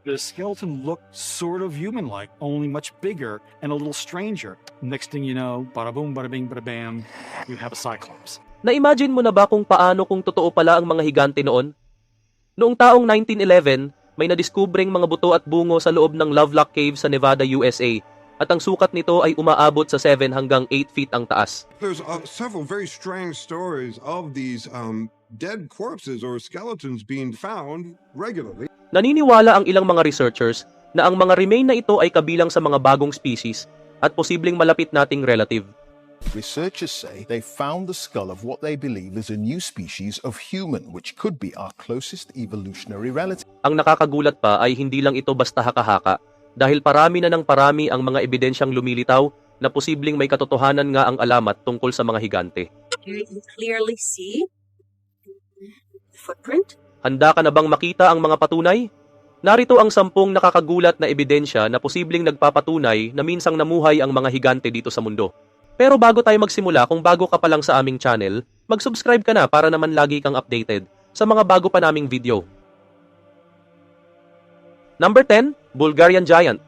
The skeleton looked sort of human-like, only much bigger and a little stranger. Next thing you know, bada boom, bada bing, bada bam, you have a cyclops. Na-imagine mo na ba kung paano kung totoo pala ang mga higante noon? Noong taong 1911, may nadiskubring mga buto at bungo sa loob ng Lovelock Cave sa Nevada, USA. At ang sukat nito ay umaabot sa 7 hanggang 8 feet ang taas. There's uh, several very strange stories of these um, dead corpses or skeletons being found regularly. Naniniwala ang ilang mga researchers na ang mga remain na ito ay kabilang sa mga bagong species at posibleng malapit nating relative. Researchers say they found the skull of what they believe is a new species of human, which could be our closest evolutionary relative. Ang nakakagulat pa ay hindi lang ito basta haka-haka dahil parami na ng parami ang mga ebidensyang lumilitaw na posibleng may katotohanan nga ang alamat tungkol sa mga higante. You can clearly see the footprint. Handa ka na bang makita ang mga patunay? Narito ang sampung nakakagulat na ebidensya na posibleng nagpapatunay na minsang namuhay ang mga higante dito sa mundo. Pero bago tayo magsimula, kung bago ka pa lang sa aming channel, mag-subscribe ka na para naman lagi kang updated sa mga bago pa naming video. Number 10, Bulgarian Giant.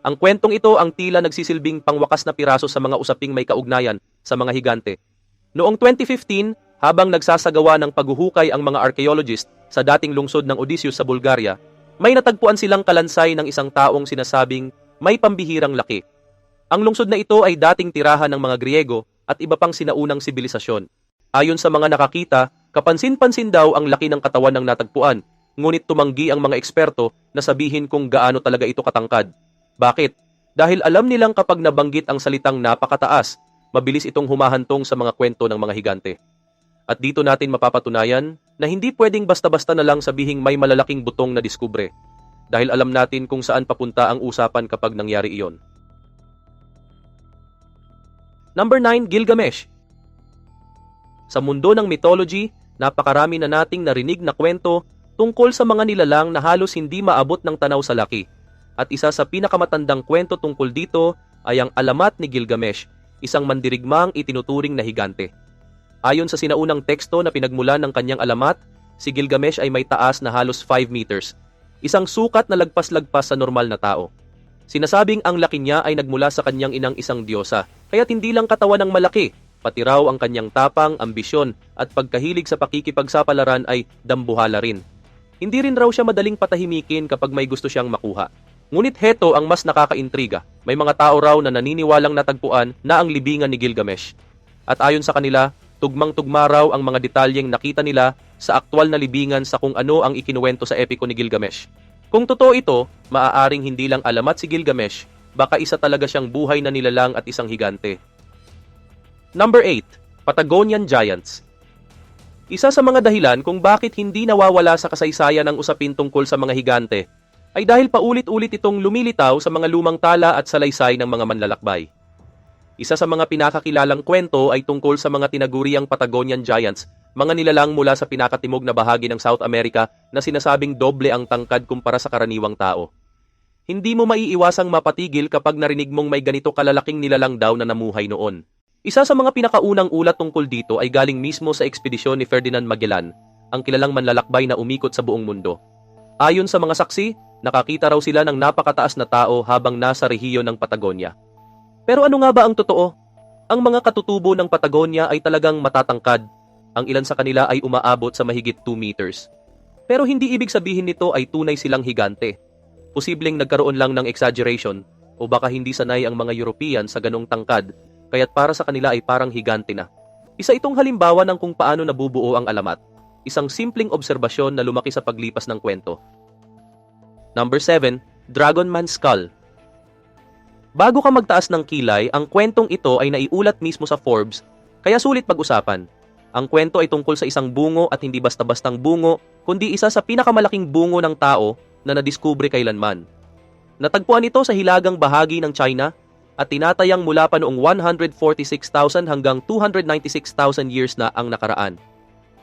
Ang kwentong ito ang tila nagsisilbing pangwakas na piraso sa mga usaping may kaugnayan sa mga higante. Noong 2015, habang nagsasagawa ng paghuhukay ang mga archaeologist sa dating lungsod ng Odysseus sa Bulgaria, may natagpuan silang kalansay ng isang taong sinasabing may pambihirang laki. Ang lungsod na ito ay dating tirahan ng mga Griego at iba pang sinaunang sibilisasyon. Ayon sa mga nakakita, kapansin-pansin daw ang laki ng katawan ng natagpuan, ngunit tumanggi ang mga eksperto na sabihin kung gaano talaga ito katangkad. Bakit? Dahil alam nilang kapag nabanggit ang salitang napakataas, mabilis itong humahantong sa mga kwento ng mga higante. At dito natin mapapatunayan na hindi pwedeng basta-basta na lang sabihing may malalaking butong na diskubre. Dahil alam natin kung saan papunta ang usapan kapag nangyari iyon. Number 9, Gilgamesh. Sa mundo ng mythology, napakarami na nating narinig na kwento tungkol sa mga nilalang na halos hindi maabot ng tanaw sa laki. At isa sa pinakamatandang kwento tungkol dito ay ang alamat ni Gilgamesh, isang mandirigmang itinuturing na higante. Ayon sa sinaunang teksto na pinagmulan ng kanyang alamat, si Gilgamesh ay may taas na halos 5 meters, isang sukat na lagpas-lagpas sa normal na tao. Sinasabing ang laki niya ay nagmula sa kanyang inang isang diyosa, kaya't hindi lang katawan ng malaki, pati raw ang kanyang tapang, ambisyon at pagkahilig sa pakikipagsapalaran ay dambuhala rin. Hindi rin raw siya madaling patahimikin kapag may gusto siyang makuha. Ngunit heto ang mas nakakaintriga. May mga tao raw na naniniwalang natagpuan na ang libingan ni Gilgamesh. At ayon sa kanila, tugmang-tugma raw ang mga detalyeng nakita nila sa aktwal na libingan sa kung ano ang ikinuwento sa epiko ni Gilgamesh. Kung totoo ito, maaaring hindi lang alamat si Gilgamesh, baka isa talaga siyang buhay na nilalang at isang higante. Number 8. Patagonian Giants Isa sa mga dahilan kung bakit hindi nawawala sa kasaysayan ang usapin tungkol sa mga higante ay dahil paulit-ulit itong lumilitaw sa mga lumang tala at salaysay ng mga manlalakbay. Isa sa mga pinakakilalang kwento ay tungkol sa mga tinaguriang Patagonian Giants, mga nilalang mula sa pinakatimog na bahagi ng South America na sinasabing doble ang tangkad kumpara sa karaniwang tao. Hindi mo maiiwasang mapatigil kapag narinig mong may ganito kalalaking nilalang daw na namuhay noon. Isa sa mga pinakaunang ulat tungkol dito ay galing mismo sa ekspedisyon ni Ferdinand Magellan, ang kilalang manlalakbay na umikot sa buong mundo. Ayon sa mga saksi, nakakita raw sila ng napakataas na tao habang nasa rehiyon ng Patagonia. Pero ano nga ba ang totoo? Ang mga katutubo ng Patagonia ay talagang matatangkad. Ang ilan sa kanila ay umaabot sa mahigit 2 meters. Pero hindi ibig sabihin nito ay tunay silang higante. Posibleng nagkaroon lang ng exaggeration o baka hindi sanay ang mga European sa ganong tangkad kaya't para sa kanila ay parang higante na. Isa itong halimbawa ng kung paano nabubuo ang alamat. Isang simpleng obserbasyon na lumaki sa paglipas ng kwento. Number 7, Dragon Man Skull. Bago ka magtaas ng kilay, ang kwentong ito ay naiulat mismo sa Forbes, kaya sulit pag-usapan. Ang kwento ay tungkol sa isang bungo at hindi basta-bastang bungo, kundi isa sa pinakamalaking bungo ng tao na nadiskubre kailanman. Natagpuan ito sa hilagang bahagi ng China at tinatayang mula pa noong 146,000 hanggang 296,000 years na ang nakaraan.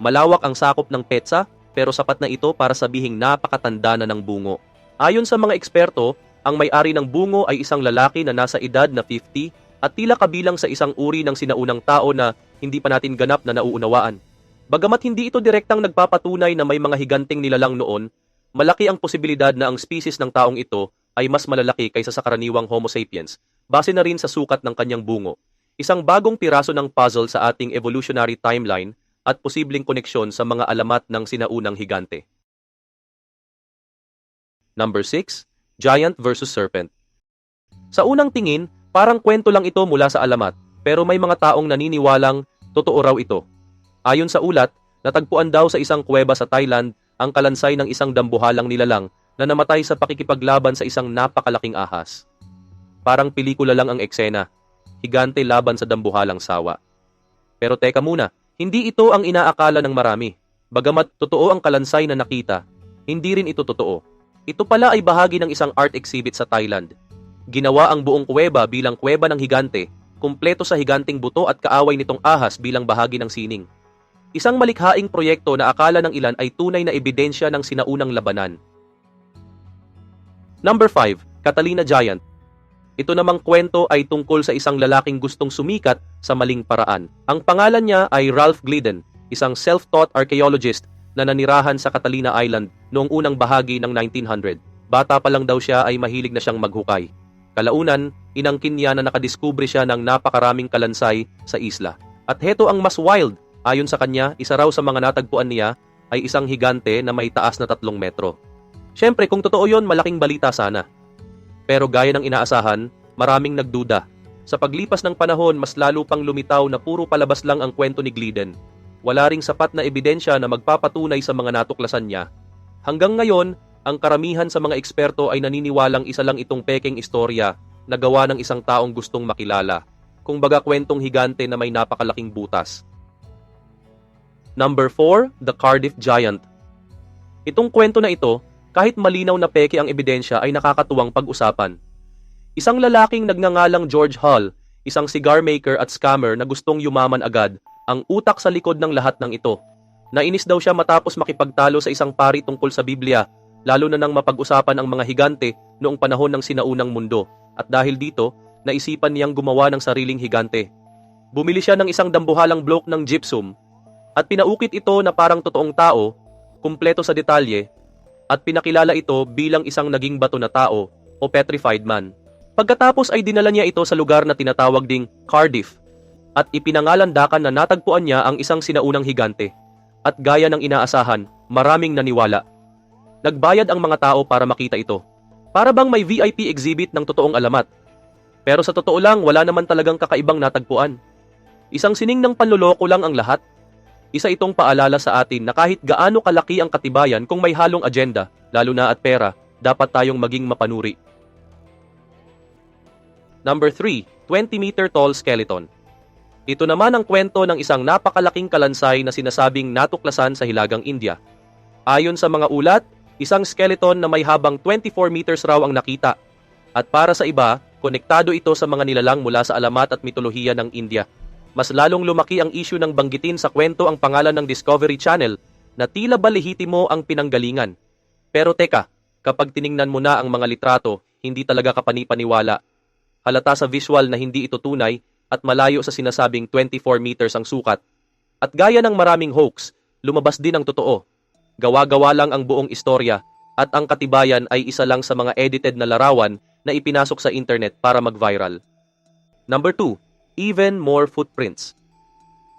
Malawak ang sakop ng petsa pero sapat na ito para sabihing napakatanda na ng bungo. Ayon sa mga eksperto, ang may-ari ng bungo ay isang lalaki na nasa edad na 50 at tila kabilang sa isang uri ng sinaunang tao na hindi pa natin ganap na nauunawaan. Bagamat hindi ito direktang nagpapatunay na may mga higanting nilalang noon, malaki ang posibilidad na ang species ng taong ito ay mas malalaki kaysa sa karaniwang Homo sapiens, base na rin sa sukat ng kanyang bungo. Isang bagong piraso ng puzzle sa ating evolutionary timeline at posibleng koneksyon sa mga alamat ng sinaunang higante. Number 6. Giant versus Serpent Sa unang tingin, parang kwento lang ito mula sa alamat, pero may mga taong naniniwalang totoo raw ito. Ayon sa ulat, natagpuan daw sa isang kuweba sa Thailand ang kalansay ng isang dambuhalang nilalang na namatay sa pakikipaglaban sa isang napakalaking ahas. Parang pelikula lang ang eksena, higante laban sa dambuhalang sawa. Pero teka muna, hindi ito ang inaakala ng marami. Bagamat totoo ang kalansay na nakita, hindi rin ito totoo. Ito pala ay bahagi ng isang art exhibit sa Thailand. Ginawa ang buong kuweba bilang kuweba ng higante, kumpleto sa higanting buto at kaaway nitong ahas bilang bahagi ng sining. Isang malikhaing proyekto na akala ng ilan ay tunay na ebidensya ng sinaunang labanan. Number 5, Catalina Giant. Ito namang kwento ay tungkol sa isang lalaking gustong sumikat sa maling paraan. Ang pangalan niya ay Ralph Glidden, isang self-taught archaeologist na nanirahan sa Catalina Island noong unang bahagi ng 1900. Bata pa lang daw siya ay mahilig na siyang maghukay. Kalaunan, inangkin niya na nakadiskubre siya ng napakaraming kalansay sa isla. At heto ang mas wild, ayon sa kanya, isa raw sa mga natagpuan niya ay isang higante na may taas na tatlong metro. Siyempre, kung totoo yon, malaking balita sana. Pero gaya ng inaasahan, maraming nagduda. Sa paglipas ng panahon, mas lalo pang lumitaw na puro palabas lang ang kwento ni Glidden. Wala ring sapat na ebidensya na magpapatunay sa mga natuklasan niya. Hanggang ngayon, ang karamihan sa mga eksperto ay naniniwalang isa lang itong peking istorya na gawa ng isang taong gustong makilala. Kung baga kwentong higante na may napakalaking butas. Number 4, The Cardiff Giant. Itong kwento na ito, kahit malinaw na peke ang ebidensya ay nakakatuwang pag-usapan. Isang lalaking nagngangalang George Hall, isang cigar maker at scammer na gustong yumaman agad, ang utak sa likod ng lahat ng ito. Nainis daw siya matapos makipagtalo sa isang pari tungkol sa Biblia, lalo na nang mapag-usapan ang mga higante noong panahon ng sinaunang mundo. At dahil dito, naisipan niyang gumawa ng sariling higante. Bumili siya ng isang dambuhalang bloke ng gypsum at pinaukit ito na parang totoong tao, kumpleto sa detalye, at pinakilala ito bilang isang naging bato na tao o petrified man. Pagkatapos ay dinala niya ito sa lugar na tinatawag ding Cardiff at ipinangalandakan na natagpuan niya ang isang sinaunang higante. At gaya ng inaasahan, maraming naniwala. Nagbayad ang mga tao para makita ito. Para bang may VIP exhibit ng totoong alamat. Pero sa totoo lang, wala naman talagang kakaibang natagpuan. Isang sining ng panloloko lang ang lahat. Isa itong paalala sa atin na kahit gaano kalaki ang katibayan kung may halong agenda, lalo na at pera, dapat tayong maging mapanuri. Number 3, 20-meter tall skeleton. Ito naman ang kwento ng isang napakalaking kalansay na sinasabing natuklasan sa Hilagang India. Ayon sa mga ulat, isang skeleton na may habang 24 meters raw ang nakita. At para sa iba, konektado ito sa mga nilalang mula sa alamat at mitolohiya ng India. Mas lalong lumaki ang issue ng banggitin sa kwento ang pangalan ng Discovery Channel na tila ba lehitimo ang pinanggalingan. Pero teka, kapag tiningnan mo na ang mga litrato, hindi talaga kapanipaniwala. Halata sa visual na hindi ito tunay at malayo sa sinasabing 24 meters ang sukat. At gaya ng maraming hoax, lumabas din ang totoo. Gawa-gawa lang ang buong istorya at ang katibayan ay isa lang sa mga edited na larawan na ipinasok sa internet para mag-viral. Number 2, even more footprints.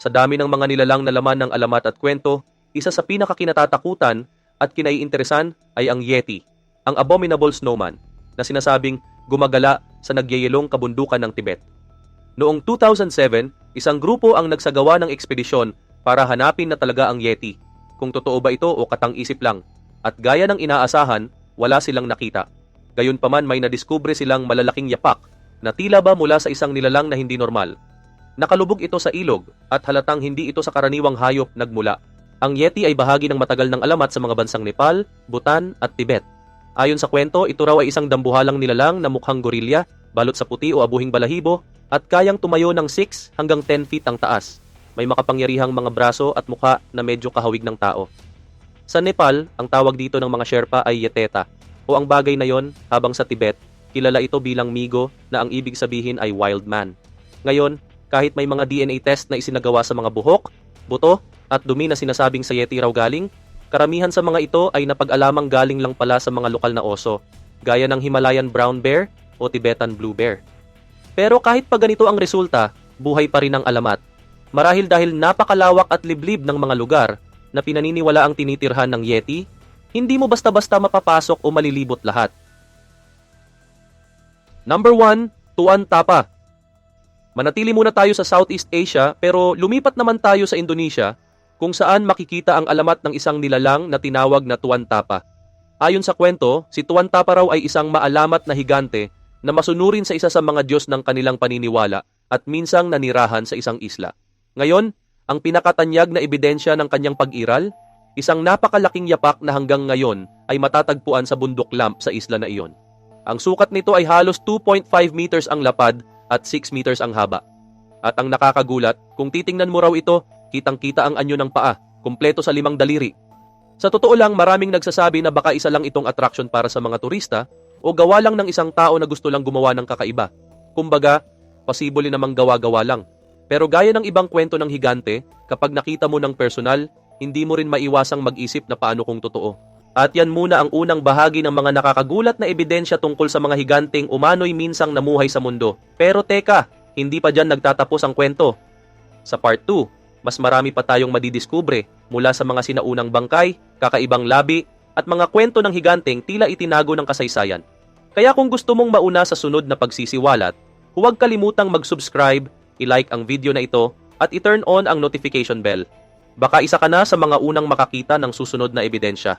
Sa dami ng mga nilalang na laman ng alamat at kwento, isa sa pinakakinatatakutan at kinaiinteresan ay ang Yeti, ang abominable snowman, na sinasabing gumagala sa nagyayelong kabundukan ng Tibet. Noong 2007, isang grupo ang nagsagawa ng ekspedisyon para hanapin na talaga ang Yeti, kung totoo ba ito o katang-isip lang. At gaya ng inaasahan, wala silang nakita. Gayunpaman may nadiskubre silang malalaking yapak na tila ba mula sa isang nilalang na hindi normal. Nakalubog ito sa ilog at halatang hindi ito sa karaniwang hayop nagmula. Ang Yeti ay bahagi ng matagal ng alamat sa mga bansang Nepal, Bhutan at Tibet. Ayon sa kwento, ito raw ay isang dambuhalang nilalang na mukhang gorilya, balot sa puti o abuhing balahibo, at kayang tumayo ng 6 hanggang 10 feet ang taas. May makapangyarihang mga braso at mukha na medyo kahawig ng tao. Sa Nepal, ang tawag dito ng mga Sherpa ay Yeteta, o ang bagay na yon habang sa Tibet, kilala ito bilang Migo na ang ibig sabihin ay wild man. Ngayon, kahit may mga DNA test na isinagawa sa mga buhok, buto, at dumi na sinasabing sa Yeti raw galing, karamihan sa mga ito ay napag-alamang galing lang pala sa mga lokal na oso, gaya ng Himalayan brown bear o Tibetan blue bear. Pero kahit pa ganito ang resulta, buhay pa rin ang alamat. Marahil dahil napakalawak at liblib ng mga lugar na pinaniniwala ang tinitirhan ng Yeti, hindi mo basta-basta mapapasok o malilibot lahat. Number 1, Tuan Tapa. Manatili muna tayo sa Southeast Asia pero lumipat naman tayo sa Indonesia kung saan makikita ang alamat ng isang nilalang na tinawag na Tuan Tapa. Ayon sa kwento, si Tuan Tapa raw ay isang maalamat na higante na masunurin sa isa sa mga Diyos ng kanilang paniniwala at minsang nanirahan sa isang isla. Ngayon, ang pinakatanyag na ebidensya ng kanyang pag-iral, isang napakalaking yapak na hanggang ngayon ay matatagpuan sa bundok lamp sa isla na iyon. Ang sukat nito ay halos 2.5 meters ang lapad at 6 meters ang haba. At ang nakakagulat, kung titingnan mo raw ito, kitang-kita ang anyo ng paa, kumpleto sa limang daliri. Sa totoo lang, maraming nagsasabi na baka isa lang itong attraction para sa mga turista o gawa lang ng isang tao na gusto lang gumawa ng kakaiba. Kumbaga, pasiboli namang gawa-gawa lang. Pero gaya ng ibang kwento ng higante, kapag nakita mo ng personal, hindi mo rin maiwasang mag-isip na paano kung totoo. At yan muna ang unang bahagi ng mga nakakagulat na ebidensya tungkol sa mga higanteng umano'y minsang namuhay sa mundo. Pero teka, hindi pa dyan nagtatapos ang kwento. Sa part 2, mas marami pa tayong madidiskubre mula sa mga sinaunang bangkay, kakaibang labi, at mga kwento ng higanteng tila itinago ng kasaysayan. Kaya kung gusto mong mauna sa sunod na pagsisiwalat, huwag kalimutang mag-subscribe, i-like ang video na ito, at i-turn on ang notification bell. Baka isa ka na sa mga unang makakita ng susunod na ebidensya.